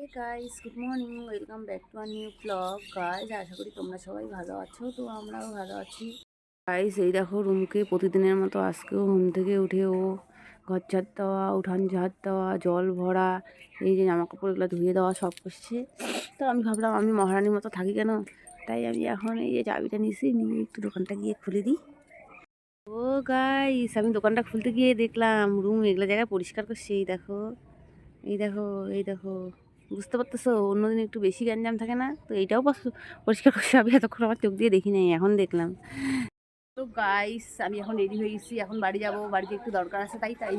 Guys good morning welcome back to our new vlog guys আশা করি তোমরা সবাই ভালো আছো, তো আমরাও ভালো আছি। গাইস এই দেখো রুমকে প্রতিদিনের মতো আজকেও ঘুম থেকে উঠে ও ঘর ঝাড় দেওয়া, উঠান ঝাড় দেওয়া, জল ভরা, এই যে জামা কাপড়গুলো ধুয়ে দেওয়া সব করছে। তো আমি ভাবলাম, আমি মহারানীর মতো থাকি কেন? তাই আমি এখন এই যে চাবিটা নিয়েছি নিয়ে একটু দোকানটা গিয়ে খুলে দিই। ও গাইস আমি দোকানটা খুলতে গিয়ে দেখলাম, রুম এগুলো জায়গায় পরিষ্কার করছে, এই দেখো এই দেখো এই দেখো। বুঝতে পারতেছো, অন্যদিন একটু বেশি গ্যাঞ্জাম থাকে না, তো এইটাও পরিষ্কার করছে, আমি এতক্ষণ আমার চোখ দিয়ে দেখি নাই, এখন দেখলাম। তো গাইস আমি এখন রেডি হয়ে গেছি, এখন বাড়ি যাব, বাড়িতে একটু দরকার আছে, তাই তাই।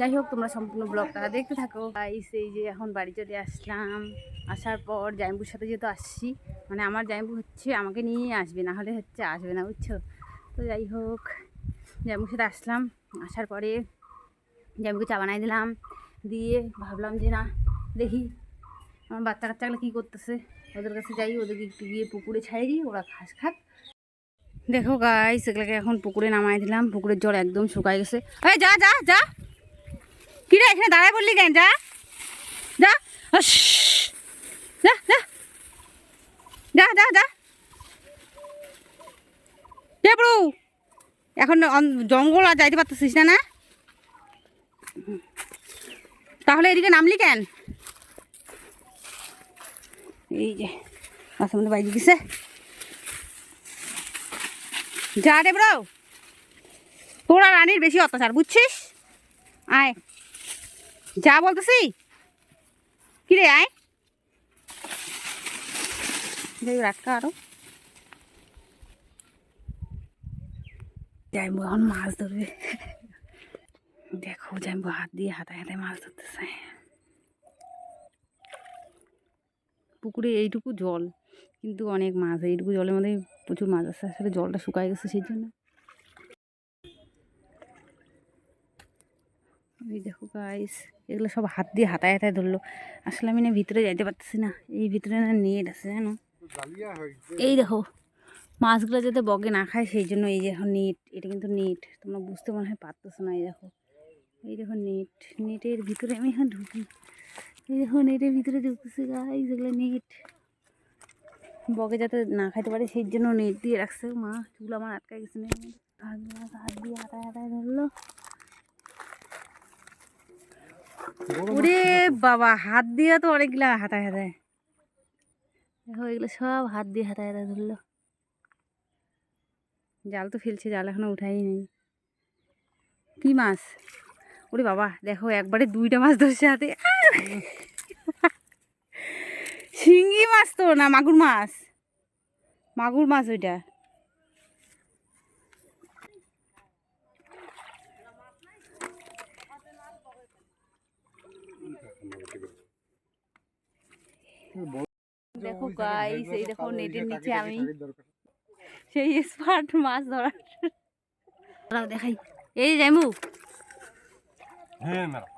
যাই হোক, তোমরা সম্পূর্ণ ব্লগটা দেখতে থাকো। গাইস এই যে এখন বাড়ি চলে আসলাম, আসার পর জাইম্বুর সাথে যেহেতু আসছি মানে আমার জাইম্বু হচ্ছে আমাকে নিয়ে আসবে, না হলে হচ্ছে আসবে না, বুঝছ? তো যাই হোক, জাইম্বুর সাথে আসলাম, আসার পরে জাইম্বুকে চা বানাই দিলাম, দিয়ে ভাবলাম যে না, দেখি আমার বাচ্চা কাচ্চাগুলো কী করতেছে? ওদের কাছে যাই, ওদেরকে একটু গিয়ে পুকুরে ছাই দিই, ওরা ঘাস খাক। দেখো গাই সেগুলোকে এখন পুকুরে নামাই দিলাম। পুকুরের জল একদম শুকাই গেছে। এই যা যা যা। কি রে, এখানে দাঁড়ায় বললি কেন? যা! যা। যা যা। যা যা যা। এখন জঙ্গল আর যাইতে পারতেছিস না না? তাহলে এদিকে নামলি কেন? এই যে, মাছের মধ্যে বাইরে গেছে যা রে ব্রো তোরা রানীর বেশি অত্যাচার, বুঝছিস? আয়। যা বলতেছি। কি রে, আয়। দেখ রাটকা আরও। যাইবো, এখন মাছ ধরবে। দেখো, যাইবো, হাত দিয়ে হাতায় হাতায় মাছ ধরতেছে। পুকুরে এইটুকু জল। কিন্তু অনেক মাছ এইটুকু জলের মধ্যে প্রচুর মাছ আছে আসলে জলটা শুকায় গেছে সেই জন্য এই দেখো গাইস এগুলো সব হাত দিয়ে হাতায় হাতায় ধরলো। আসলে আমি না ভিতরে যাইতে পারতেছি না। এই ভিতরে না নেট আছে জানো? এই দেখো মাছগুলো যাতে বগে না খায় সেই জন্য এই যে এখন নেট এটা কিন্তু নেট। তোমরা বুঝতে মনে হয় পারতেছো না এই দেখো। এই দেখো নেট নেটের ভিতরে আমি এখন ঢুকি। এই দেখো নেটের ভিতরে ঢুকতেছি গাইস এগুলো নেট বগে যাতে না খাইতে পারে, সেই জন্য নেট দিয়ে রাখছে। মা, চুল আমার আটকায় গেছে হাত দিয়ে হাতায় হাতায় ধরলো। ওরে বাবা, হাত দিয়ে তো অনেকগুলা হাতায় হাতায়। দেখো, এগুলো সব হাত দিয়ে হাতায় হাতায় ধরলো। জাল তো ফেলছে, জাল এখনও উঠাই নেই। কি মাছ? ওরে বাবা, দেখো একবারে দুইটা মাছ ধরছে হাতে। শিঙ্গি মাছ তো না, মাগুর মাছ। মাগুর মাছ ওইটা। দেখো গাইস এই দেখো নেটের নিচে আমি সেই স্মার্ট মাছ ধরার। দেখাই। এই যাইমু হ্যাঁ ম্যাডাম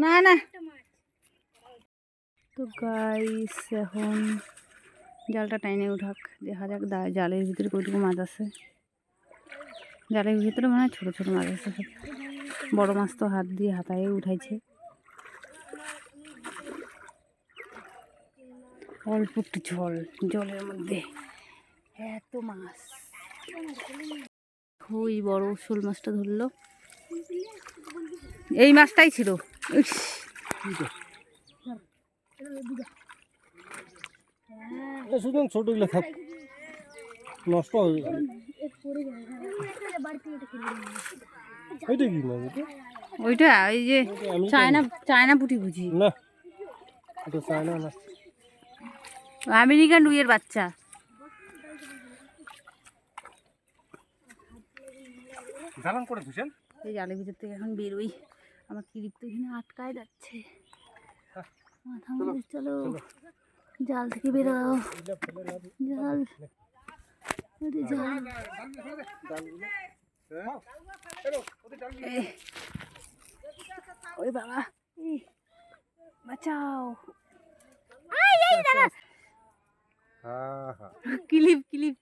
না না তো গাইস এখন জালটা টাইনে উঠাক দেখা যাক জালের ভিতরে কইটুকু মাছ আছে। জালের ভিতরে মনে ছোটো ছোটো মাছ আছে। বড় মাছ তো হাত দিয়ে হাতায় উঠাইছে। অল্প একটু জল জলের মধ্যে এত মাছ। ওই বড় শোল মাছটা ধরলো। এই মাছটাই ছিল। ইস, শুধু ছোটগুলো থাক। নষ্ট হয়ে যাবে ওইটা কি এটা ওইটা? এই যে আমি চায়না চায়না পুঁটি বুঝি না এটা চায় না। আমেরিকান রুইয়ের বাচ্চা। জ্বালান করে ধুছেন এই জালের ভিতর থেকে এখন বেরোই। আমার কিরিপ তো এখানে আটকায় যাচ্ছে। মাথা মুড়ে চলো। জাল থেকে বেরোও জাল। ওই বাবা। এই, বাঁচাও ক্লিপ ক্লিপ।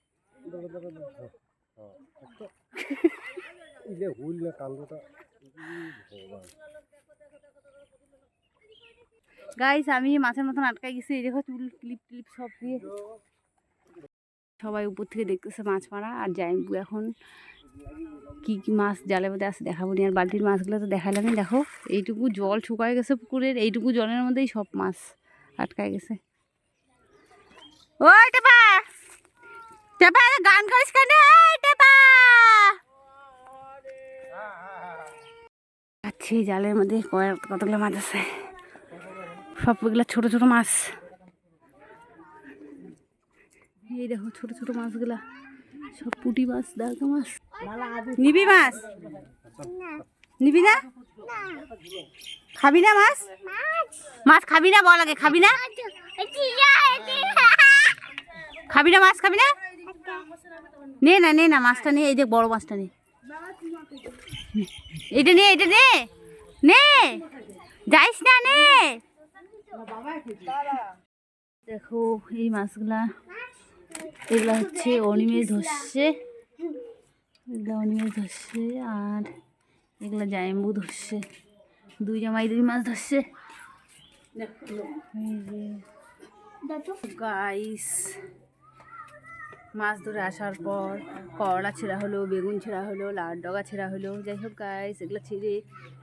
ইলে হুল না কান্দটা। ভগবান। গাইস আমি মাছের মতন আটকাই গেছি। এই দেখো চুল ক্লিপ ক্লিপ সব দিয়ে। সবাই উপর থেকে দেখতেছে মাছ মারা আর জাইম্বু এখন কি কি মাছ জালের মধ্যে আছে দেখাবো নি। আর বালতির মাছগুলো তো দেখালামই। দেখো এইটুকু জল শুকায় গেছে পুকুরের এইটুকু জলের মধ্যেই সব মাছ আটকায় গেছে। ওই টেপা! টেপা গান করিস কেন? টেপা! আচ্ছা জালের মধ্যে কয়েক কতগুলো মাছ আছে? সবগুলো ছোট ছোট মাছ। এই দেখো ছোট ছোট মাছগুলা, সব পুটি মাছ দাঁড়কা মাছ। নিবি মাছ? নিবি না? খাবি না মাছ? মাছ খাবি না বল আগে, খাবি না? খাবি না মাছ, খাবি না? নে না নে না, মাছটা নে, এই যে বড় মাছটা নে। এটা নে এটা নে। নে, যাইস না, নে। দেখো এই মাছগুলা এগুলা হচ্ছে অনিমেষ ধরছে। এগুলা অনিমেষ ধরছে আর এগুলা জায়ম্বু ধরছে। দুই জামাই দুই মাছ ধরছে। গাইস মাছ ধরে আসার পর করলা ছেঁড়া হলো, বেগুন ছেঁড়া হলো লাল ডগা ছেঁড়া হলো। যাই হোক গাইস এগুলো ছেড়ে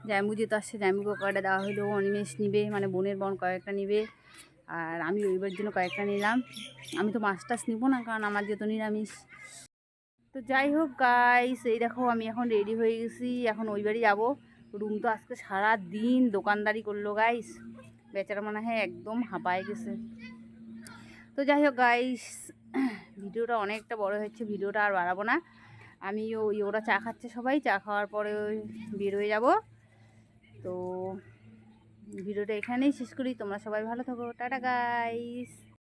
জামু যেহেতু আসছে। জামুকে কয়টা দেওয়া হলো, অনিমেষ নিবে মানে বোনের বোন কয়েকটা নিবে। আর আমি ওইবার জন্য কয়েকটা নিলাম। আমি তো মাছ টাছ নিবো না, কারণ আমার যেহেতু নিরামিষ। তো যাই হোক গাইস এই দেখো আমি এখন রেডি হয়ে গেছি। এখন ওই বাড়ি যাব। রুম তো আজকে সারা দিন দোকানদারি করল গাইস বেচারা মনে হয় একদম হাঁপায় গেছে। তো যাই হোক গাইস ভিডিওটা অনেকটা বড় হচ্ছে ভিডিওটা আর বাড়াবো না। আমি ওই ওরা চা খাচ্ছে সবাই, চা খাওয়ার পরে ওই বের হয়ে যাব। তো ভিডিওটা এখানেই শেষ করি, তোমরা সবাই ভালো থাকো, টাটা গাইস